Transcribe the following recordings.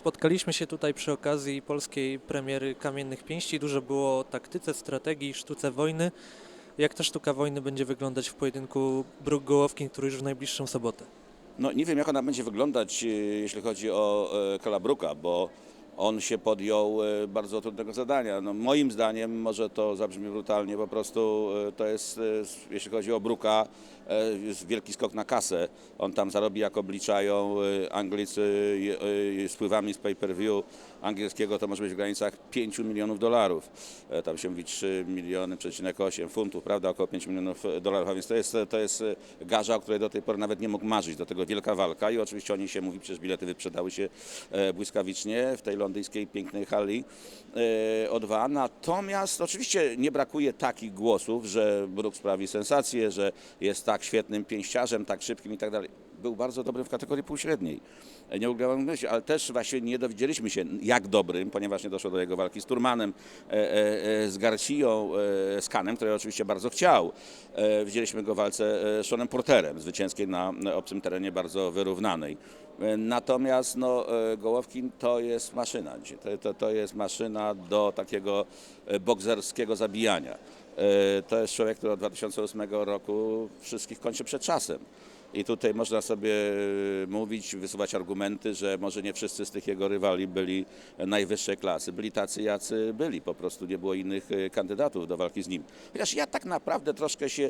Spotkaliśmy się tutaj przy okazji polskiej premiery Kamiennych Pięści. Dużo było o taktyce, strategii, sztuce wojny. Jak ta sztuka wojny będzie wyglądać w pojedynku Bruk-Gołowkin, który już w najbliższą sobotę? No nie wiem, jak ona będzie wyglądać, e, jeśli chodzi o e, Kalabruka, bo on się podjął e, bardzo trudnego zadania. No, moim zdaniem, może to zabrzmi brutalnie, po prostu e, to jest, e, jeśli chodzi o Bruka, wielki skok na kasę. On tam zarobi, jak obliczają Anglicy e, z pay-per-view angielskiego, to może być w granicach 5 milionów dolarów. Tam się mówi 3 miliony, przecinek 8 funtów, prawda, około 5 milionów dolarów, a więc to jest, to jest garza, o której do tej pory nawet nie mógł marzyć. Do tego wielka walka i oczywiście o niej się mówi, przecież bilety wyprzedały się błyskawicznie w tej londyńskiej pięknej hali e, O2. Natomiast oczywiście nie brakuje takich głosów, że Brook sprawi sensację, że jest tak świetnym pięściarzem, tak szybkim i tak dalej. Był bardzo dobry w kategorii półśredniej. Nie ukrywam myśli, ale też właśnie nie dowiedzieliśmy się jak dobrym, ponieważ nie doszło do jego walki z Turmanem, e, e, e, z Garcią, z Kanem, który oczywiście bardzo chciał. Widzieliśmy go w walce z Seanem Porterem, zwycięskiej na obcym terenie, bardzo wyrównanej. Natomiast no, Gołowkin to jest maszyna. To, to, to jest maszyna do takiego bokserskiego zabijania. To jest człowiek, który od 2008 roku wszystkich kończy przed czasem. I tutaj można sobie e, mówić, wysuwać argumenty, że może nie wszyscy z tych jego rywali byli najwyższej klasy. Byli tacy, jacy byli. Po prostu nie było innych e, kandydatów do walki z nim. Chociaż ja tak naprawdę troszkę się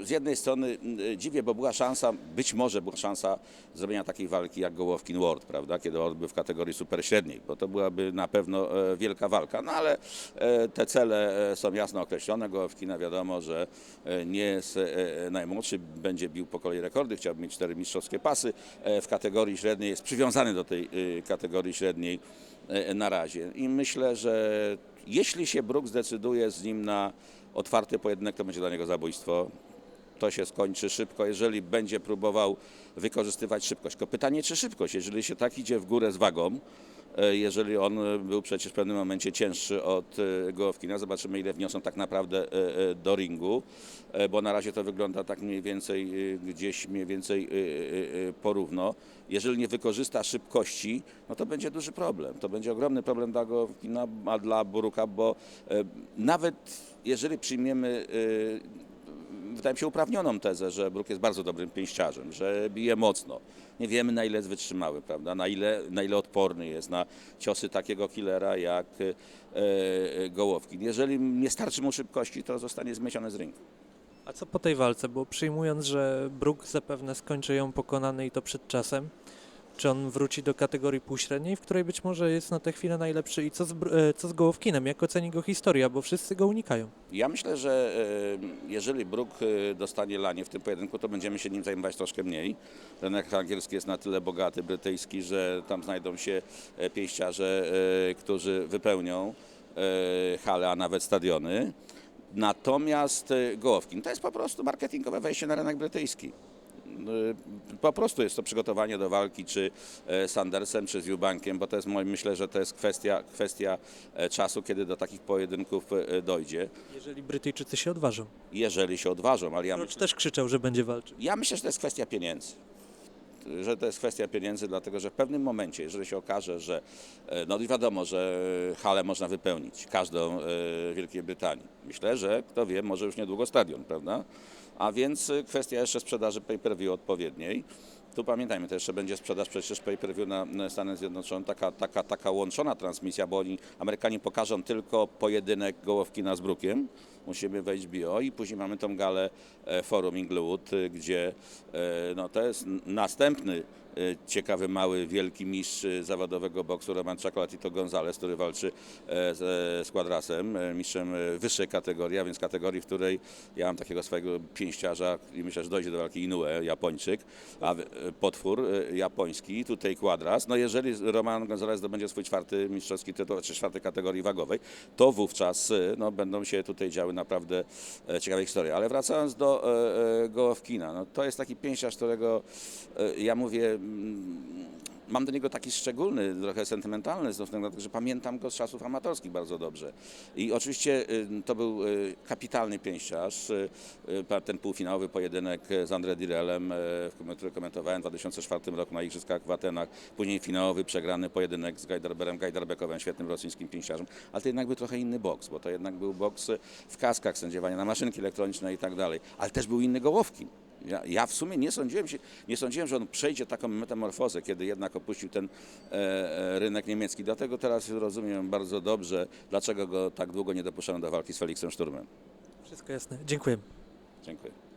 e, z jednej strony dziwię, bo była szansa, być może była szansa zrobienia takiej walki jak Gołowkin World, prawda? Kiedy on był w kategorii superśredniej, bo to byłaby na pewno e, wielka walka. No ale e, te cele e, są jasno określone. Gołowkina wiadomo, że nie jest najmłodszy, będzie bił po kolei rekordy, chciałby mieć cztery mistrzowskie pasy. E, W kategorii średniej jest przywiązany do tej e, kategorii średniej e, na razie. I myślę, że jeśli się Brook zdecyduje z nim na otwarty pojedynek, to będzie dla niego zabójstwo to się skończy szybko, jeżeli będzie próbował wykorzystywać szybkość. Tylko pytanie, czy szybkość, jeżeli się tak idzie w górę z wagą, e, jeżeli on e, był przecież w pewnym momencie cięższy od e, Gołowkina, zobaczymy ile wniosą tak naprawdę do ringu, bo na razie to wygląda tak mniej więcej gdzieś mniej więcej porówno. Jeżeli nie wykorzysta szybkości, no to będzie duży problem. To będzie ogromny problem dla Gołowkina, a dla Buruka, bo nawet jeżeli przyjmiemy wydaje mi się uprawnioną tezę, że Bruk jest bardzo dobrym pięściarzem, że bije mocno. Nie wiemy na ile jest wytrzymały, prawda? Na ile, na ile odporny jest na ciosy takiego killera jak e, e, Gołowkin. Jeżeli nie starczy mu szybkości, to zostanie zmieciony z ringu. A co po tej walce? Bo przyjmując, że Bruk zapewne skończy ją pokonany i to przed czasem, czy on wróci do kategorii półśredniej, w której być może jest na tę chwilę najlepszy? I co z, e, co z Gołowkinem? Jak oceni go historia? Bo wszyscy go unikają. Ja myślę, że e, jeżeli Brook e, dostanie lanie w tym pojedynku, to będziemy się nim zajmować troszkę mniej. Rynek angielski jest na tyle bogaty, brytyjski, że tam znajdą się pięściarze, którzy wypełnią hale, a nawet stadiony. Natomiast Gołowkin to jest po prostu marketingowe wejście na rynek brytyjski. Y, Po prostu jest to przygotowanie do walki czy e, z Andersem, czy z Eubankiem, bo to jest, myślę, że to jest kwestia, kwestia e, czasu, kiedy do takich pojedynków e, dojdzie, Jeżeli Brytyjczycy się odważą. jeżeli się odważą, ale ja, myślę, też krzyczał, że będzie walczył. ja myślę, że to jest kwestia pieniędzy. Że to jest kwestia pieniędzy, dlatego że w pewnym momencie, jeżeli się okaże, że e, no wiadomo, że halę można wypełnić, każdą e, Wielkiej Brytanii. Myślę, że kto wie, może już niedługo stadion, prawda? A więc e, kwestia jeszcze sprzedaży pay-per-view odpowiedniej. Tu pamiętajmy, to jeszcze będzie sprzedaż przecież pay-per-view na Stany Zjednoczone, taka, taka, taka łączona transmisja, bo oni, Amerykanie pokażą tylko pojedynek Gołowkina z Brukiem, musimy wejść bio i później mamy tą galę e, Forum Inglewood, gdzie e, no, to jest następny ciekawy, mały, wielki mistrz e, zawodowego boksu Roman Chocolatito Gonzalez, który walczy e, z, e, z Quadrasem, e, mistrzem e, wyższej kategorii, a więc kategorii, w której ja mam takiego swojego pięściarza i myślę, że dojdzie do walki Inoue, Japończyk, a e, potwór e, japoński, tutaj Quadras. No jeżeli Roman Gonzalez zdobędzie swój czwarty mistrzowski tytuł, czy czwartej kategorii wagowej, to wówczas e, no, będą się tutaj działy naprawdę e, ciekawe historie. Ale wracając do e, e, Gołowkina, no, to jest taki pięściarz, którego e, ja mówię, mam do niego taki szczególny, trochę sentymentalny, na to, że pamiętam go z czasów amatorskich bardzo dobrze. I oczywiście y, to był y, kapitalny pięściarz. Y, Ten półfinałowy pojedynek z André Direlem, który komentowałem w 2004 roku na Igrzyskach w Atenach. Później finałowy przegrany pojedynek z Gajdarberem Gajderbekowem, świetnym rosyjskim pięściarzem. Ale to jednak był trochę inny boks, bo to jednak był boks w kaskach, sędziowanie na maszynki elektroniczne i tak dalej. Ale też był inny Gołowkin. Ja, ja w sumie nie sądziłem, się, nie sądziłem, że on przejdzie taką metamorfozę, kiedy jednak opuścił ten e, e, rynek niemiecki. Dlatego teraz rozumiem bardzo dobrze, dlaczego go tak długo nie dopuszczano do walki z Felixem Szturmem. Wszystko jasne. Dziękuję. Dziękuję.